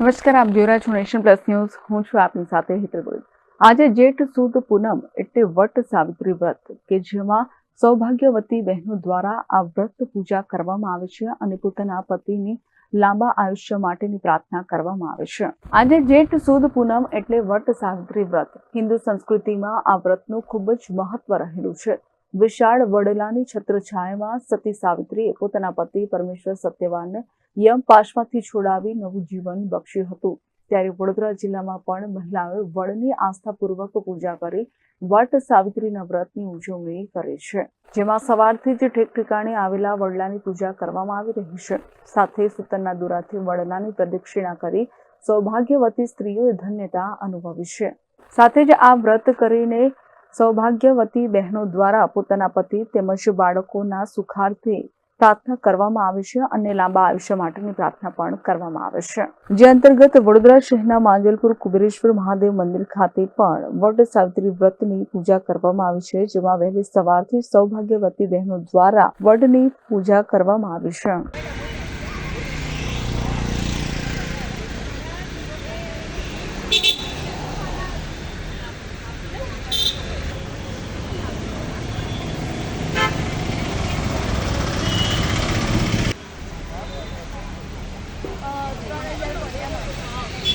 નમસ્કાર, આપ જોઈ રહ્યા છો નેશન પ્લસ ન્યૂઝ. હું છું આપની સાથે હિતલ આજે જેઠ સુદ પૂનમ એટલે વટ સાવિત્રી વ્રત, કે જેમાં સૌભાગ્યવતી બહેનો દ્વારા આ વ્રત પૂજા કરવામાં આવે છે અને પોતાના પતિની લાંબા આયુષ્ય માટેની પ્રાર્થના કરવામાં આવે છે. આજે જેઠ સુદ પૂનમ એટલે વટ સાવિત્રી વ્રત. હિન્દુ સંસ્કૃતિમાં આ વ્રતનું ખૂબ જ મહત્વ રહેલું છે. વિશાળ વડલાની છત્રછાયામાં સતી સાવિત્રીએ પોતાના પતિ પરમેશ્વર સત્યવાનને યમ પાશમાંથી છોડાવી નવું જીવન બક્ષ્યું હતું. ત્યારે વડોદરા જિલ્લામાં પણ મહિલાઓએ વડની આસ્થાપૂર્વક પૂજા કરી વટ સાવિત્રીના વ્રતની ઉજવણી કરે છે. જેમાં સવારથી જ ઠેક ઠેકાણે આવેલા વડલાની પૂજા કરવામાં આવી રહી છે. સાથે સૂતરના દોરાથી વડલાની પ્રદક્ષિણા કરી સૌભાગ્યવતી સ્ત્રીઓએ ધન્યતા અનુભવી છે. સાથે જ આ વ્રત કરીને સૌભાગ્યવતી બહેનો દ્વારા પોતાના પતિ તેમજ બાળકોના સુખાર્થે પ્રાર્થના કરવામાં આવે છે અને લાંબા આયુષ્ય માટેની પ્રાર્થના પણ કરવામાં આવે છે. જે અંતર્ગત વડોદરા શહેરના માંજલપુર, કુબેરેશ્વર, મહાદેવ મંદિર ખાતે પણ વડ સાવિત્રી વ્રતની પૂજા કરવામાં આવી છે, જેમાં વહેલી સવારથી સૌભાગ્યવતી બહેનો દ્વારા વડની પૂજા કરવામાં આવી છે.